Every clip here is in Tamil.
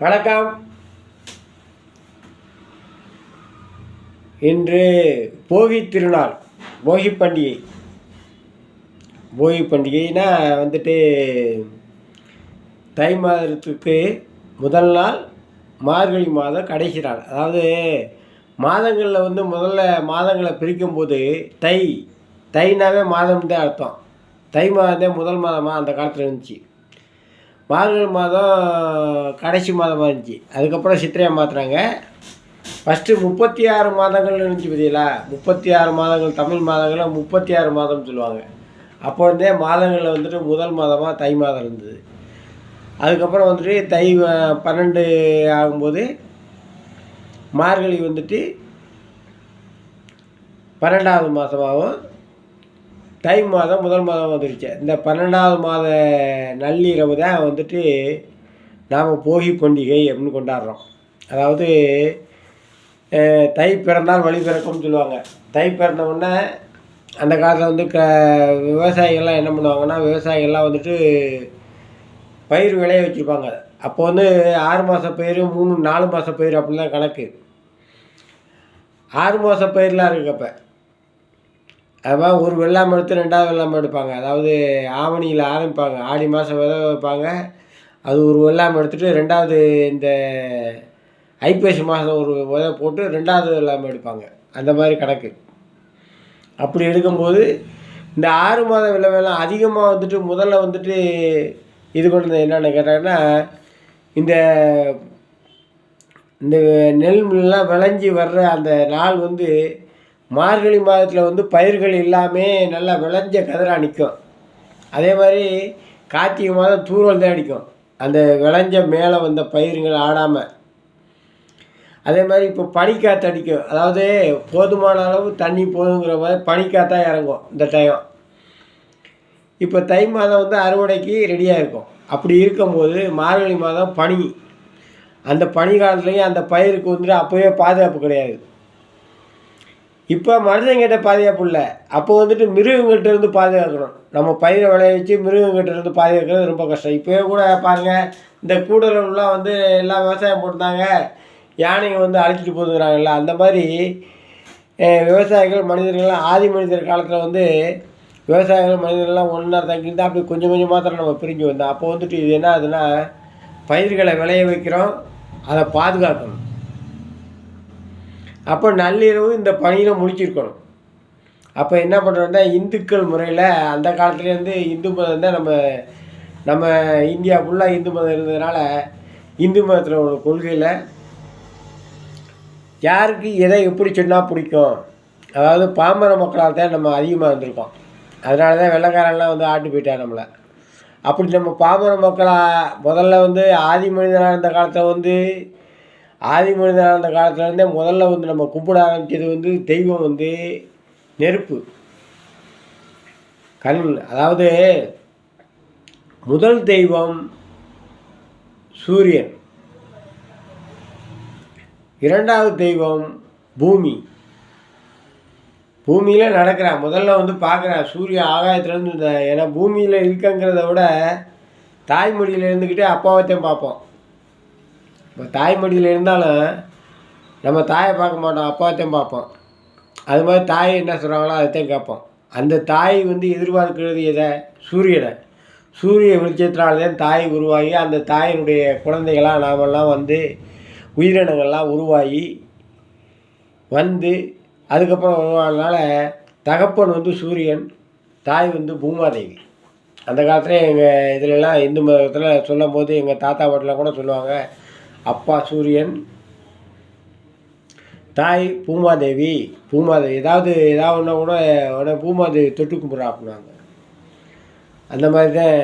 வணக்கம். இன்று போகி திருநாள் போகி பண்டிகை. போகி பண்டிகைனா வந்துட்டு தை மாதத்துக்கு முதல் நாள் மார்கழி மாதம் கடைசி நாள். அதாவது மாதங்களில் வந்து முதல்ல மாதங்களை பிரிக்கும்போது தை தைனாவே மாதம் தான் அர்த்தம். தை மாதம் தான் முதல் மாதமாக அந்த காலத்தில் இருந்துச்சு. மார்கழி மாதம் கடைசி மாதமாக இருந்துச்சு. அதுக்கப்புறம் சித்திரையை மாற்றுறாங்க ஃபஸ்ட்டு முப்பத்தி ஆறு மாதங்கள் இருந்துச்சு பார்த்தீங்களா முப்பத்தி ஆறு மாதங்கள் தமிழ் மாதங்களில் முப்பத்தி ஆறு மாதம்னு சொல்லுவாங்க. அப்போ இருந்தே மாதங்களில் வந்துட்டு முதல் மாதமாக தை மாதம் இருந்தது. அதுக்கப்புறம் வந்துட்டு தை பன்னெண்டு ஆகும்போது மார்கழி வந்துட்டு பன்னெண்டாவது மாதமாகவும் தை மாதம் முதல் மாதம் வந்துருச்சு. இந்த பன்னெண்டாவது மாத நள்ளிரவு தான் வந்துட்டு நாம் போகி பண்டிகை அப்படின்னு கொண்டாடுறோம். அதாவது தை பிறந்தால் வழி பிறக்கும்னு சொல்லுவாங்க. தை பிறந்தவுடனே அந்த காலத்தில் வந்து க விவசாயிகள்லாம் என்ன பண்ணுவாங்கன்னா விவசாயிகள்லாம் வந்துட்டு பயிர் விளைய வச்சுருப்பாங்க. அப்போ வந்து ஆறு மாத பயிர் மூணு நாலு மாத பயிர் அப்படிலாம் கணக்கு. ஆறு மாத பயிர்லாம் இருக்குது அப்போ அது மாதிரி ஒரு வெள்ளாமை எடுத்து ரெண்டாவது வெள்ளாமை எடுப்பாங்க. அதாவது ஆவணியில் ஆரம்பிப்பாங்க. ஆடி மாதம் விதை வைப்பாங்க. அது ஒரு வெள்ளாமை எடுத்துகிட்டு ரெண்டாவது இந்த ஐப்பசி மாதம் ஒரு விதை போட்டு ரெண்டாவது வெள்ளாமை எடுப்பாங்க. அந்த மாதிரி கணக்கு. அப்படி எடுக்கும்போது இந்த ஆறு மாத விளைவெல்லாம் அதிகமாக வந்துட்டு முதல்ல வந்துட்டு இது கொண்டு என்னென்னு கேட்டாங்கன்னா இந்த இந்த நெல் எல்லாம் விளைஞ்சி வர்ற அந்த நாள் வந்து மார்கழி மாதத்தில் வந்து பயிர்கள் எல்லாமே நல்லா விளைஞ்ச கதிராக நிற்கும் அதே மாதிரி கார்த்திகை மாதம் தூரல் தான் அடிக்கும். அந்த விளைஞ்ச மேலே வந்த பயிருங்கள் ஆடாமல் அதே மாதிரி இப்போ பனிக்காற்று அடிக்கும். அதாவது போதுமான அளவு தண்ணி போதுங்கிற மாதிரி பனிக்காற்றா இறங்கும் இந்த டைம் இப்போ தை மாதம் வந்து அறுவடைக்கு ரெடியாக இருக்கும் அப்படி இருக்கும்போது மார்கழி மாதம் பனி. அந்த பனி காலத்துலேயும் அந்த பயிருக்கு வந்துட்டு அப்போவே பாதுகாப்பு கிடையாது. இப்போ மனுஷங்கிட்ட பாதுகாப்பு இல்லை. அப்போ வந்துட்டு மிருகங்கள்ட்ட இருந்து பாதுகாக்கணும். நம்ம பயிரை விளைய வச்சு மிருகங்கிட்ட இருந்து பாதுகாக்கிறது ரொம்ப கஷ்டம். இப்போயே கூட பாருங்கள் இந்த கூடலெல்லாம் வந்து எல்லாம் விவசாயம் போட்டுருந்தாங்க. யானைங்க வந்து அழைச்சிட்டு போதுங்கிறாங்கல்ல அந்த மாதிரி விவசாயிகள் மனிதர்கள்லாம் ஆதி மனிதர் காலத்தில் வந்து விவசாயிகள் மனிதர்கள்லாம் ஒன்றா தங்கியிருந்தா அப்படி கொஞ்சம் கொஞ்சம் மாத்திரம் நம்ம பிரிஞ்சு வந்தோம். அப்போ வந்துட்டு இது என்ன ஆகுதுன்னா பயிர்களை விளைய வைக்கிறோம் அதை பாதுகாக்கணும். அப்போ நள்ளிரவு இந்த பணியில் முடிச்சிருக்கணும். அப்போ என்ன பண்ணுறோம்னா இந்துக்கள் முறையில் அந்த காலத்துலேருந்து இந்து மதம் தான் நம்ம நம்ம இந்தியா ஃபுல்லாக இந்து மதம் இருந்ததுனால இந்து மதத்தில் ஒரு கொள்கையில் யாருக்கு எதை எப்படி சொன்னால் பிடிக்கும்? அதாவது பாமர மக்களால் தான் நம்ம அதிகமாக இருந்திருக்கோம் அதனால தான் வெள்ளைக்காரன்லாம் வந்து ஆட்டு போயிட்டா நம்மளை. அப்படி நம்ம பாமர மக்களாக முதல்ல வந்து ஆதி மனிதனாக இருந்த காலத்தில் வந்து ஆதி மனிதனாக இருந்த முதல்ல வந்து நம்ம கும்பிட ஆரம்பித்தது வந்து தெய்வம் வந்து நெருப்பு. கண் அதாவது முதல் தெய்வம் சூரியன். இரண்டாவது தெய்வம் பூமி. பூமியில் நடக்கிறான் முதல்ல வந்து பார்க்குறான் சூரியன் ஆகாயத்துலேருந்து இந்த ஏன்னா பூமியில் இருக்கங்கிறத விட தாய்மொழியில் இருந்துக்கிட்டே அப்பாவத்தையும் பார்ப்போம். இப்போ தாய்மடியில் இருந்தாலும் நம்ம தாயை பார்க்க மாட்டோம் அப்பாத்தையும் பார்ப்போம். அது மாதிரி தாய் என்ன சொல்கிறாங்களோ அதைத்தான் கேட்போம். அந்த தாய் வந்து எதிர்பார்க்கிறது எதை? சூரியனை. சூரிய வெளிச்சத்தினால்தான் தாய் உருவாகி அந்த தாயினுடைய குழந்தைகளாக நாமெல்லாம் வந்து உயிரினங்கள்லாம் உருவாகி வந்து அதுக்கப்புறம் உருவானதுனால தகப்பன் வந்து சூரியன் தாய் வந்து பூமாதேவி. அந்த காலத்தில் எங்கள் இதிலெல்லாம் இந்து மதத்தில் சொல்லும் போது எங்கள் தாத்தா பாட்டிலாம் கூட சொல்லுவாங்க அப்பா சூரியன் தாய் பூமாதேவி. பூமாதேவி ஏதாவது ஏதாவது ஒன்றா கூட உடனே பூமாதேவி தொட்டு கும்பிட்றா அப்படின்னாங்க. அந்த மாதிரி தான்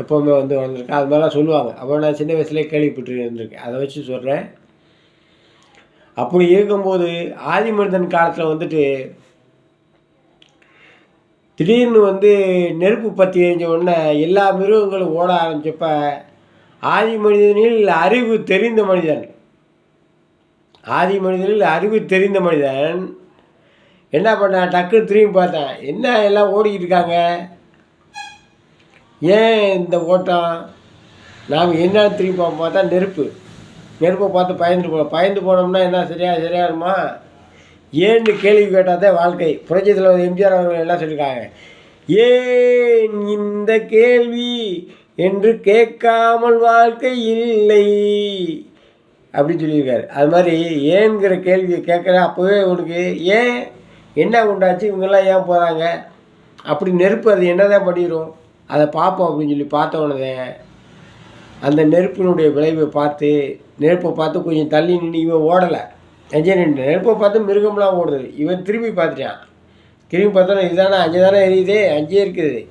எப்போவுமே வந்து வளர்ந்துருக்கேன் அது மாதிரிலாம் சொல்லுவாங்க. அப்போ நான் சின்ன வயசுலேயே கேள்விப்பட்டு இருந்திருக்கேன் அதை வச்சு சொல்கிறேன் அப்படி இருக்கும்போது ஆதி மனிதன் காலத்தில் வந்துட்டு திடீர்னு வந்து நெருப்பு பற்றி எரிஞ்ச உடனே எல்லா மிருகங்களும் ஓட ஆரம்பிச்சப்போ ஆதி மனிதனில் அறிவு தெரிந்த மனிதன். ஆதி மனிதனில் அறிவு தெரிந்த மனிதன். என்ன பண்ணான்? டக்குன்னு திரும்பி பார்த்தேன். என்ன எல்லாம் ஓடிக்கிட்டு இருக்காங்க? ஏன் இந்த ஓட்டம்? நாம் என்ன திரும்பி பார்த்தா நெருப்பு. நெருப்பை பார்த்து பயந்து போகலாம் பயந்து போனோம்னா என்ன? சரியா சரியாருமா ஏன்னு கேள்வி கேட்டால் தான் வாழ்க்கை புரட்சத்தில் எம்ஜிஆர் அவர்கள் என்ன சொல்லியிருக்காங்க. ஏன் இந்த கேள்வி என்று கேட்காமல் வாழ்க்கை இல்லை. அப்படின்னு சொல்லியிருக்காரு. அது மாதிரி ஏங்கிற கேள்வியை கேட்குற அப்போவே உனக்கு ஏன் என்ன உண்டாச்சு? இவங்கெல்லாம் ஏன் போகிறாங்க அப்படி நெருப்பு அது என்ன தான் பண்ணிடும் அதை பார்ப்போம் அப்படின்னு சொல்லி பார்த்த உடனே அந்த நெருப்பினுடைய விளைவை பார்த்து நெருப்பை பார்த்து கொஞ்சம் தள்ளி நின்று இவன் ஓடலை. அஞ்சே நின்று நெருப்பை பார்த்து மிருகம்லாம் ஓடுது. இவன் திரும்பி பார்த்துட்டான். திரும்பி பார்த்தோன்னா இதுதானே அஞ்சு தானே எரியுது? அஞ்சே இருக்குது.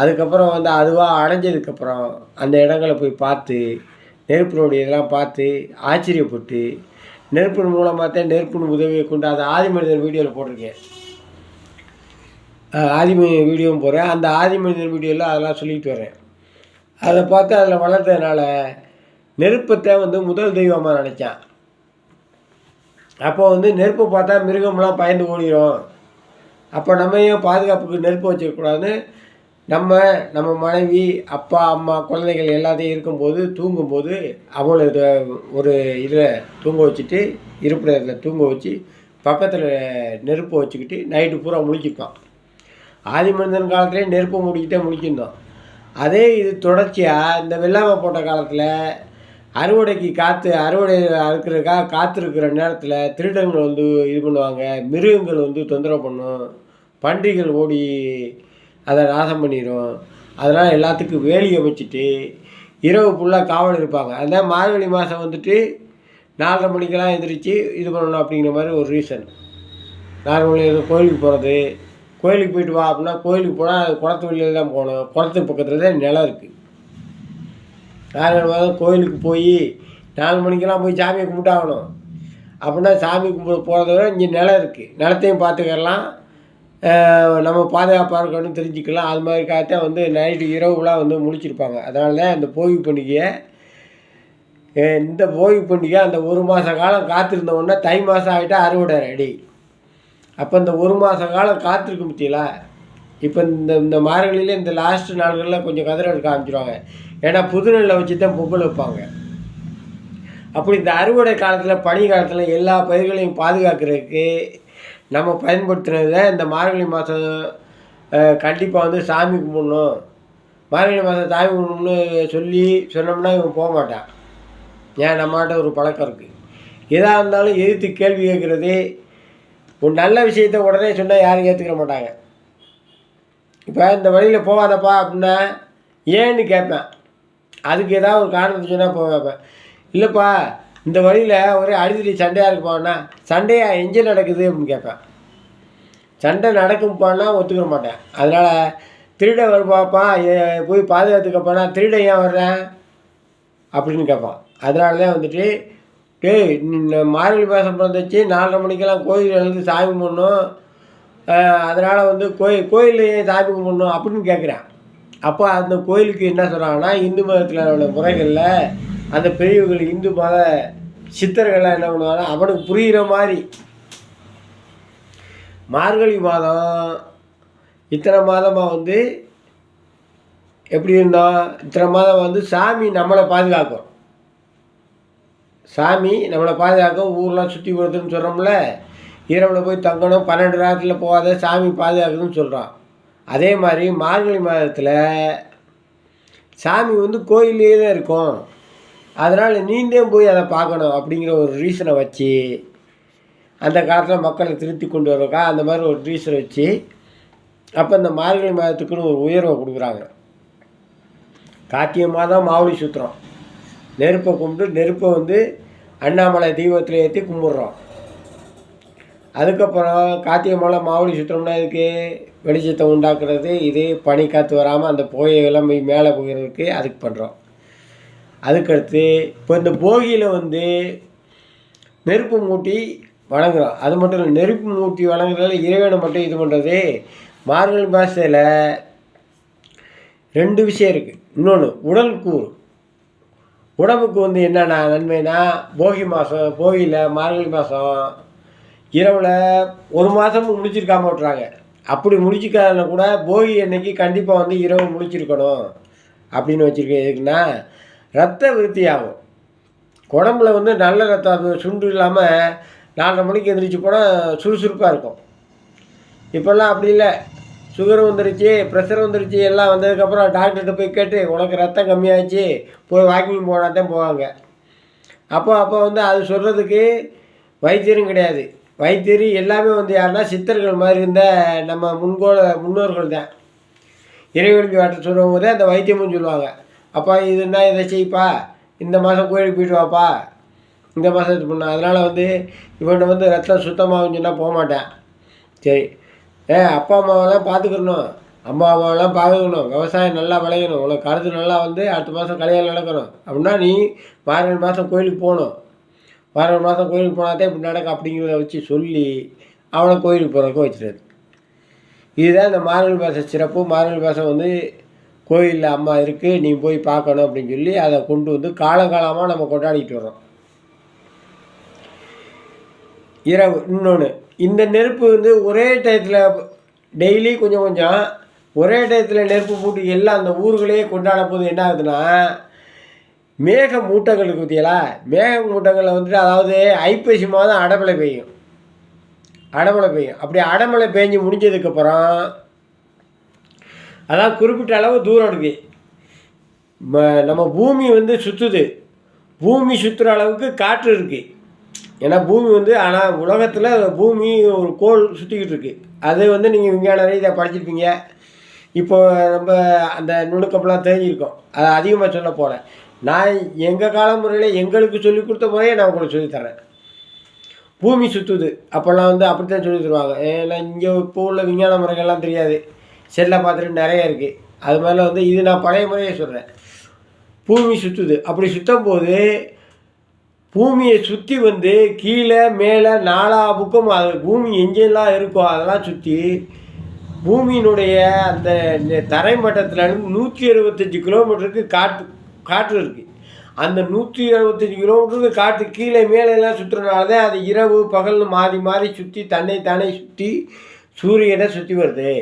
அதுக்கப்புறம் வந்து அதுவாக அடைஞ்சதுக்கப்புறம் அந்த இடங்களை போய் பார்த்து நெருப்பினுடைய இதெல்லாம் பார்த்து ஆச்சரியப்பட்டு நெருப்பின் மூலமாக தான் நெருப்பின் உதவியை கொண்டு அதை ஆதி மனிதன் வீடியோவில் போட்டிருக்கேன். ஆதி மனிதன் வீடியோவும் போடுறேன் அந்த ஆதி மனிதன் வீடியோவில் அதெல்லாம் சொல்லிட்டு வரேன். அதை பார்த்து அதில் வளர்த்ததுனால நெருப்பத்தை வந்து முதல் தெய்வமாக நினச்சான். அப்போ வந்து நெருப்பை பார்த்தா மிருகம்லாம் பயந்து ஓடிடும் அப்போ நம்ம ஏன் பாதுகாப்புக்கு நெருப்பு வச்சிருக்கக்கூடாதுன்னு நம்ம நம்ம மனைவி அப்பா அம்மா குழந்தைகள் எல்லாத்தையும் இருக்கும்போது தூங்கும்போது அவங்கள ஒரு இதில் தூங்க வச்சுட்டு இருப்பிடத்தில் தூங்க வச்சு பக்கத்தில் நெருப்பை வச்சுக்கிட்டு நைட்டு பூரா முழிச்சிப்பான். ஆதி மனிதன் காலத்துலேயே நெருப்பை முடிக்கிட்டே முழிச்சிருந்தோம் அதே இது தொடர்ச்சியாக இந்த வெள்ளாமை போட்ட காலத்தில் அறுவடைக்கு காற்று அறுவடை அறுக்கிறதுக்காக காத்திருக்கிற நேரத்தில் திருடங்கள் வந்து இது பண்ணுவாங்க மிருகங்கள் வந்து தொந்தரவு பண்ணும் பன்றிகள் ஓடி அதை நாசம் பண்ணிடும் அதெல்லாம் எல்லாத்துக்கும் வேலி அமைச்சிட்டு இரவு ஃபுல்லாக காவல் இருப்பாங்க. அதான் மார்கழி மாதம் வந்துட்டு நாலரை மணிக்கெல்லாம் எந்திரிச்சு இது பண்ணணும் அப்படிங்கிற மாதிரி ஒரு ரீசன் நார்மலி கோயிலுக்கு போகிறது கோயிலுக்கு போயிட்டு வா அப்படின்னா கோயிலுக்கு போனால் குளத்து வெளியில் தான் போகணும். குளத்து பக்கத்தில் தான் நிலம் இருக்குது நாலு மாதம் கோயிலுக்கு போய் நாலு மணிக்கெல்லாம் போய் சாமியை கும்பிட்டாகணும். அப்படின்னா சாமி கும்பிட போகிறத விட இங்கே நிலம் இருக்குது நிலத்தையும் பார்த்துக்கலாம் நம்ம பாதுகாப்பாக இருக்கணும்னு தெரிஞ்சுக்கலாம். அது மாதிரி காத்தான் வந்து நைட்டு இரவுலாம் வந்து முழிச்சிருப்பாங்க அதனால தான் இந்த போகி பண்டிகையை இந்த போகி பண்டிகை அந்த ஒரு மாத காலம் காத்திருந்தவுடனே தை மாதம் ஆகிட்டா அறுவடை ரெடி அப்போ இந்த ஒரு மாத காலம் காத்திருக்க பற்றியலா இப்போ இந்த இந்த மார்கழியில் இந்த லாஸ்ட் நாள்களில் கொஞ்சம் கதிரை எடுக்க ஆரம்பிச்சிருவாங்க. ஏன்னா புது நெல்லை வச்சு தான் பொங்கல் வைப்பாங்க. அப்படி இந்த அறுவடை காலத்தில் பனி காலத்தில் எல்லா பயிர்களையும் பாதுகாக்கிறதுக்கு நம்ம பயன்படுத்துனது இந்த மார்கழி மாதம் கண்டிப்பாக வந்து சாமி கும்பிடணும். மார்கழி மாதம் சாமி கும்பிடணும்னு சொல்லி சொன்னோம்னா இவன் போக மாட்டான். ஏன்? நம்மகிட்ட ஒரு பழக்கம் இருக்குது எதாக இருந்தாலும் எதிர்த்து கேள்வி கேட்குறது. ஒரு நல்ல விஷயத்த உடனே சொன்னால் யாரும் ஏற்றுக்கிற மாட்டாங்க. இப்போ இந்த வழியில் போகாதப்பா அப்படின்னா ஏன்னு கேட்பேன். அதுக்கு ஏதாவது ஒரு காரணத்தை சொன்னால் போக வைப்பேன் இல்லைப்பா இந்த வழியில் ஒரே அடிதடி சண்டையாக போனால் சண்டையே எங்கே நடக்குது அப்படின்னு கேட்பேன். சண்டை நடக்கும் போனால் ஒத்துக்கிற மாட்டேன். அதனால் திருட வருவாப்பா போய் போய் போனால் திருட ஏன் வர்றேன் அப்படின்னு கேட்பான். அதனால தான் வந்துட்டு டேய் இந்த மார்கழி மாதம் பிறந்துச்சு நாலரை மணிக்கெல்லாம் கோயில் எழுந்து சாமி கும்பிடணும். அதனால் வந்து கோயில் கோயிலையே சாமி கும்பிடணும் அப்படின்னு கேட்குறேன். அப்போ அந்த கோயிலுக்கு என்ன சொல்கிறாங்கன்னா இந்து மதத்தில் உள்ள முறைகளில் அந்த பெரியவர்கள் இந்து மத சித்தர்கள்லாம் என்ன பண்ணுவாங்கன்னா அவனுக்கு புரிகிற மாதிரி. மார்கழி மாதம் இத்தனை மாதமாக வந்து எப்படி இருந்தோம் இத்தனை மாதம் வந்து சாமி நம்மளை பாதுகாக்கும். சாமி நம்மளை பாதுகாக்கும். ஊர்லாம் சுற்றி கொடுத்துன்னு சொல்கிறோம்ல இரவில் போய் தங்கணும். பன்னெண்டு ராத்திரியில் போகாத சாமி பாதுகாக்குதுன்னு சொல்கிறோம் அதே மாதிரி மார்கழி மாதத்தில் சாமி வந்து கோயிலே தான் இருக்கும். அதனால் நீந்தே போய் அதை பார்க்கணும் அப்படிங்கிற ஒரு ரீசனை வச்சு அந்த காலத்தில் மக்களை திருத்தி கொண்டு வரக்கா அந்த மாதிரி ஒரு ரீசனை வச்சு அப்போ இந்த மார்கழி மாதத்துக்குன்னு ஒரு உயர்வை கொடுக்குறாங்க. கார்த்திகை மாதம் மாவுளி சுற்றுறோம் நெருப்பை கும்பிட்டு நெருப்பை வந்து அண்ணாமலை தீபத்தில் ஏற்றி கும்பிட்றோம். அதுக்கப்புறம் கார்த்திகை மாதம் மாவுளி சுற்றுறோம்னா இதுக்கு வெளிச்சத்தை உண்டாக்குறது இது பனி காற்று வராமல் அந்த புகையெல்லாம் போய் மேலே போகிறதுக்கு அதுக்கு பண்ணுறோம் அதுக்கடுத்து இப்போ இந்த போகியில் வந்து நெருப்பு மூட்டி வணங்குறோம் அது மட்டும் இல்லை நெருப்பு மூட்டி வணங்குறதுல இறைவனை மட்டும் இது பண்ணுறது மார்கழி மாதத்தில் ரெண்டு விஷயம் இருக்குது இன்னொன்று உடல் கூறு. உடம்புக்கு வந்து என்னென்ன நன்மைனா போகி மாதம் போகியில் மார்கழி மாதம் இரவில் ஒரு மாதம் முடிச்சிருக்காம விட்றாங்க அப்படி முடிச்சிக்காதனா கூட போகி அன்னைக்கு கண்டிப்பாக வந்து இரவு முடிச்சிருக்கணும் அப்படின்னு வச்சுருக்கேன் எதுக்குன்னா ரத்த விருத்தி ஆகும் உடம்புல வந்து நல்ல ரத்தம் அது சுண்டு இல்லாமல் நாலரை மணிக்கு எந்திரிச்சு போனால் சுறுசுறுப்பாக இருக்கும். இப்போல்லாம் அப்படி இல்லை. சுகர் வந்துருச்சு ப்ரெஷர் வந்துருச்சு எல்லாம் வந்ததுக்கப்புறம் டாக்டர்கிட்ட போய் கேட்டு உனக்கு ரத்தம் கம்மியாச்சு போய் வாக்கிங் போனால் தான் போவாங்க. அப்போ அப்போ வந்து அது சொல்கிறதுக்கு வைத்தியரும் கிடையாது. வைத்தியர் எல்லாமே வந்து யாருன்னா சித்தர்கள் மாதிரி இருந்த நம்ம முன்கோள முன்னோர்கள் தான் இறைவனுக்கு வாட்ட சொல்லும் போதே அந்த வைத்தியமும் சொல்லுவாங்க. அப்பா இதுன்னா இதை செய்ப்பா? இந்த மாதம் கோயிலுக்கு போயிட்டு வாப்பா. இந்த மாதம் இது பண்ண. அதனால் வந்து இவனை வந்து ரத்தம் சுத்தமாகும் சொன்னால் போக மாட்டேன். சரி. ஏ அப்பா அம்மாவெல்லாம் பார்த்துக்கணும் அம்மா அம்மாவெல்லாம் பார்த்துக்கணும் விவசாயம் நல்லா விளையணும். உனக்கு கருத்து நல்லா வந்து அடுத்த மாதம் கல்யாணம் நடக்கணும். அப்படின்னா நீ மார்கழி மாதம் கோயிலுக்கு போகணும். மார்கழி மாதம் கோயிலுக்கு போனாதே இப்படி நடக்கும் அப்படிங்கிறத வச்சு சொல்லி அவனை கோயிலுக்கு போகிறதுக்கு வச்சுருது இதுதான் இந்த மார்கழி மாத சிறப்பு. மார்கழி மாதம் வந்து கோயிலில் அம்மா இருக்குது நீ போய் பார்க்கணும் அப்படின்னு சொல்லி அதை கொண்டு வந்து காலங்காலமாக நம்ம கொண்டாடிட்டு வரோம் இரவு இன்னொன்று இந்த நெருப்பு வந்து ஒரே டயத்தில் டெய்லி கொஞ்சம் கொஞ்சம் ஒரே டயத்தில் நெருப்பு போட்டு எல்லாம் அந்த ஊர்களே கொண்டாட போது என்ன ஆகுதுன்னா மேக மூட்டங்களுக்கு பற்றியலா மேக மூட்டங்களில் வந்துட்டு அதாவது ஐப்பசி மாதம் அடமலை பெய்யும். அடமலை பெய்யும். அப்படி அடமலை பெஞ்சு முடிஞ்சதுக்கப்புறம் அதான் குறிப்பிட்ட அளவு தூரம் இருக்குது ம- நம்ம பூமி வந்து சுற்றுது பூமி சுற்றுற அளவுக்கு காற்று இருக்குது ஏன்னா பூமி வந்து ஆனால் உலகத்தில் பூமி ஒரு கோள் சுற்றிக்கிட்டு இருக்குது அது வந்து நீங்கள் விஞ்ஞான ரீதியாக படிச்சிருப்பீங்க. இப்போ நம்ம அந்த நுணுக்கம்லாம் தெரிஞ்சிருக்கோம். அதை அதிகமாக சொல்ல போகிறேன் நான் எங்கள் கால முறையில் எங்களுக்கு சொல்லிக் கொடுத்த முறையை நான் உங்களுக்கு சொல்லித் தரேன் பூமி சுற்றுது அப்போல்லாம் வந்து அப்படித்தான் சொல்லி தருவாங்க. ஏன்னா இங்கே இப்போ உள்ள விஞ்ஞான முறைகள்லாம் தெரியாது. செல்லை பார்த்துட்டு நிறைய இருக்குது அது மாதிரிலாம் வந்து இது நான் பழைய முறையை சொல்கிறேன் பூமி சுற்றுது அப்படி சுற்றும் போது பூமியை சுற்றி வந்து கீழே மேலே நாலா புக்கம் அது பூமி எங்கெல்லாம் இருக்கோ அதெல்லாம் சுற்றி பூமியினுடைய அந்த நெ- இருந்து நூற்றி அறுபத்தஞ்சி கிலோமீட்டருக்கு காற்று காற்று இருக்குது அந்த நூற்றி அறுபத்தஞ்சி கிலோமீட்டருக்கு காற்று கீழே மேலே எல்லாம் சுற்றுறதுனால தான் அது இரவு பகல்னு மாறி மாறி சுற்றி தன்னை தானே சுற்றி சூரியனை சுற்றி வருது.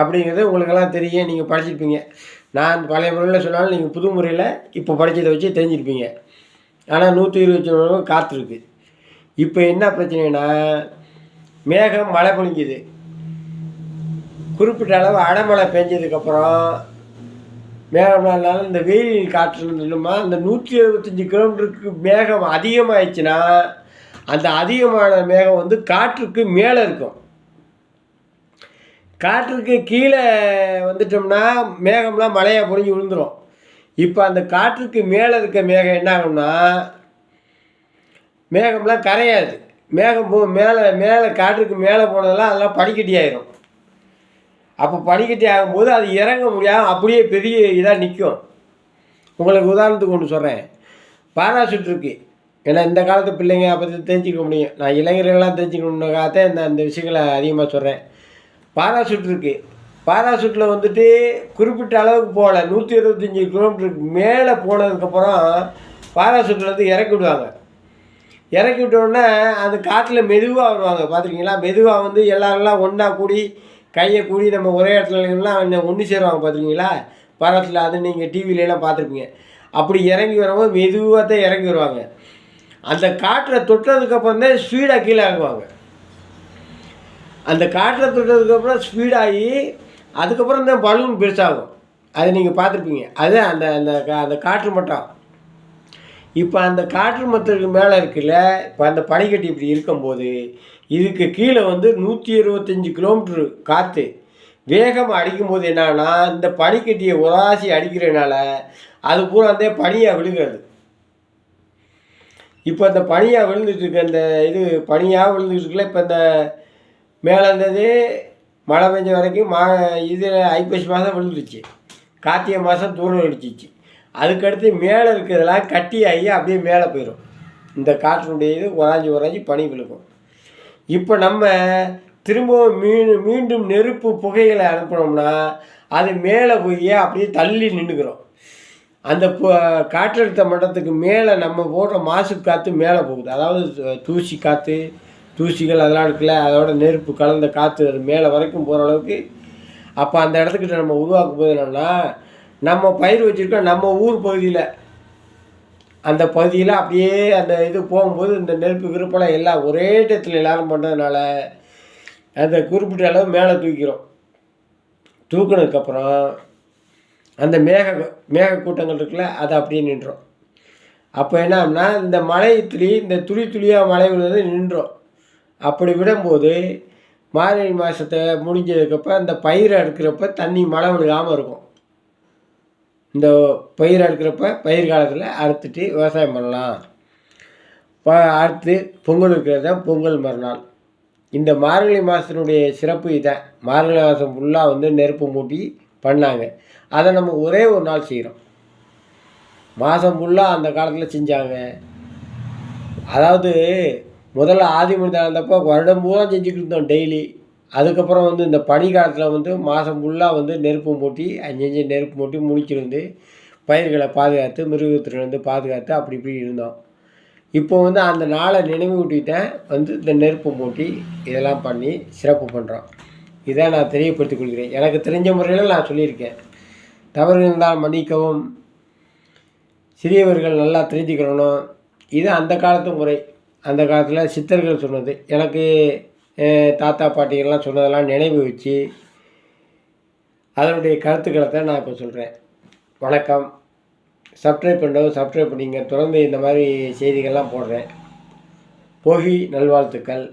அப்படிங்கிறது உங்களுக்கெல்லாம் தெரியும் நீங்கள் படிச்சிருப்பீங்க. நான் பழைய முறையில் சொன்னாலும் நீங்கள் புது முறையில் இப்போ படித்ததை வச்சு தெரிஞ்சிருப்பீங்க. ஆனால் நூற்றி இருபத்தி ஒன்று காற்று இருக்குது இப்போ என்ன பிரச்சனைனா மேகம் மழை பொழிஞ்சுது. குறிப்பிட்ட அளவு அடைமழை பெஞ்சதுக்கப்புறம் மேகம்னால இந்த வெயில் காற்று இருந்துமா அந்த நூற்றி எழுபத்தஞ்சி கிலோமீட்டருக்கு மேகம் அதிகமாகிடுச்சுன்னா அந்த அதிகமான மேகம் வந்து காற்றுக்கு மேலே இருக்கும். காற்றுக்கு கீழே வந்துட்டோம்னா மேகம்லாம் மழையாக பொழிஞ்சு விழுந்துடும் இப்போ அந்த காற்றுக்கு மேலே இருக்க மேகம் என்ன ஆகும்னா மேகம்லாம் கரையாது. மேகம் போ மேலே மேலே காற்றுக்கு மேலே போனதெல்லாம் அதெல்லாம் பனிக்கட்டி ஆயிரும். அப்போ பனிக்கட்டி ஆகும்போது அது இறங்க முடியாமல் அப்படியே பெரிய இதாக நிற்கும் உங்களுக்கு உதாரணத்துக்கு ஒன்று சொல்கிறேன் பாராசூட் இருக்குது ஏன்னா இந்த காலத்து பிள்ளைங்க அப்போ தெரிஞ்சுக்க முடியும். நான் இளைஞர்கள்லாம் தெரிஞ்சுக்கணுன்னாக்காக இந்த அந்த விஷயங்களை அதிகமாக சொல்கிறேன் பாராசூட் இருக்குது பாராசூட்டில் வந்துட்டு குறிப்பிட்ட அளவுக்கு போகல. நூற்றி இருபத்தஞ்சி கிலோமீட்டருக்கு மேலே போனதுக்கப்புறம் பாராசூட்லேருந்து இறக்கி விடுவாங்க. இறக்கி விட்டோடனே அந்த காட்டில் மெதுவாக வருவாங்க. பார்த்துருக்கீங்களா? மெதுவாக வந்து எல்லாரெல்லாம் ஒன்றா கூடி கையை கூடி நம்ம ஒரே இடத்துலலாம் ஒன்று சேருவாங்க பார்த்துருக்கீங்களா? பாராத்தில் அது நீங்கள் டிவிலலாம் பார்த்துருப்பீங்க. அப்படி இறங்கி வரவங்க மெதுவாக தான் இறங்கி வருவாங்க. அந்த காட்டில் தொட்டதுக்கப்புறம் தான் ஸ்பீடாக கீழே இறங்குவாங்க. அந்த காட்டில் தொட்டதுக்கப்புறம் ஸ்பீடாகி அதுக்கப்புறம் தான் பலூன் பெருசாகும் அது நீங்கள் பார்த்துருப்பீங்க. அதுதான் அந்த அந்த கா- அந்த காற்று மட்டம். இப்போ அந்த காற்று மட்டத்துக்கு மேலே இருக்குல்ல இப்போ அந்த பனிக்கட்டி இப்படி இருக்கும்போது இதுக்கு கீழே வந்து நூற்றி இருபத்தஞ்சி கிலோமீட்ரு காற்று வேகமாக அடிக்கும்போது என்னன்னா இந்த பனிக்கட்டியை உராசி அடிக்கிறதுனால அது பூரா அந்த பனியாக விழுகிறது. இப்போ அந்த பனியாக விழுந்துட்டு இருக்க அந்த இது பனியாக விழுந்துட்டு இருக்குல்ல இப்போ இந்த மேலே இருந்தது மழை பெஞ்ச வரைக்கும் மா இது ஐப்பசி மாதம் விழுந்துருச்சு. கார்த்திகை மாதம் தூரம் அடிச்சிச்சு அதுக்கடுத்து மேலே இருக்கிறதெல்லாம் கட்டி ஆகி அப்படியே மேலே போயிடும் இந்த காற்றினுடைய இது உராஞ்சி உராஞ்சி பனி விழுக்கும் இப்போ நம்ம திரும்பவும் மீண்டும் மீண்டும் நெருப்பு புகைகளை அனுப்பினோம்னா அது மேலே போய் அப்படியே தள்ளி நின்றுக்கிறோம் அந்த பு- காற்றழுத்த மட்டத்துக்கு மேலே நம்ம போடுற மாசு காற்று மேலே போகுது. அதாவது தூசி காற்று தூசிகள் அதெல்லாம் இருக்குல்ல அதோட நெருப்பு கலந்த காற்று அது மேலே வரைக்கும் போகிற அளவுக்கு. அப்போ அந்த இடத்துக்கிட்ட நம்ம உருவாக்கும் போது என்னென்னா நம்ம பயிர் வச்சுருக்கோம் நம்ம ஊர் பகுதியில் அந்த பகுதியில் அப்படியே அந்த இது போகும்போது இந்த நெருப்பு விருப்பெல்லாம் எல்லாம் ஒரே இடத்துல எல்லாரும் பண்ணுறதுனால அந்த குறிப்பிட்ட அளவு மேலே தூக்கிறோம். தூக்குனதுக்கப்புறம் அந்த மேக மேக கூட்டங்கள் இருக்குல்ல அது அப்படியே நின்றோம். அப்போ என்னன்னா இந்த மழை துளி இந்த துளி துளியாக மழை விழுந்து நின்றோம். அப்படி விடும்போது மார்கழி மாதத்தை முடிஞ்சதுக்கப்ப அந்த பயிரை எடுக்கிறப்ப தண்ணி மழை விழுகாமல் இருக்கும். இந்த பயிர் அறுக்கிறப்ப பயிர் காலத்தில் அறுத்துட்டு விவசாயம் பண்ணலாம். இப்போ அடுத்து பொங்கல் இருக்கிறது தான் பொங்கல் மறுநாள். இந்த மார்கழி மாதத்தினுடைய சிறப்பு இதான் மார்கழி மாதம் ஃபுல்லாக வந்து நெருப்பு மூட்டி பண்ணாங்க. அதை நம்ம ஒரே ஒரு நாள் செய்கிறோம் மாதம் ஃபுல்லாக அந்த காலத்தில் செஞ்சாங்க. அதாவது முதல்ல ஆதி மனிதன் இருந்தப்போ வருடம் பூரா செஞ்சுக்கிட்டு இருந்தோம் டெய்லி. அதுக்கப்புறம் வந்து இந்த பனி காலத்தில் வந்து மாதம் ஃபுல்லாக வந்து நெருப்பு மூட்டி அஞ்சஞ்சு நெருப்பு மூட்டி முடிச்சிருந்து பயிர்களை பாதுகாத்து மிருகத்திலிருந்து பாதுகாத்து அப்படி இப்படி இருந்தோம். இப்போ வந்து அந்த நாளை நினைவு நினைவூட்டிட்டேன் வந்து இந்த நெருப்பு மூட்டி இதெல்லாம் பண்ணி சிறப்பு பண்ணுறோம் இதை நான் தெரியப்படுத்திக் கொள்கிறேன். எனக்கு தெரிஞ்ச முறையில் நான் சொல்லியிருக்கேன். தவறு இருந்தால் மன்னிக்கவும். சிறியவர்கள் நல்லா தெரிஞ்சுக்கிறணும் இது அந்த காலத்து முறை. அந்த காலத்தில் சித்தர்கள் சொன்னது. எனக்கு தாத்தா பாட்டிகள்லாம் சொன்னதெல்லாம் நினைவு வச்சு அதனுடைய கருத்துக்களை தான் நான் இப்போ சொல்கிறேன் வணக்கம். சப்ஸ்கிரைப் பண்ணுறவங்க சப்ஸ்கிரைப் பண்ணிங்க. தொடர்ந்து இந்த மாதிரி செய்திகள்லாம் போடுறேன். போகி நல்வாழ்த்துக்கள்.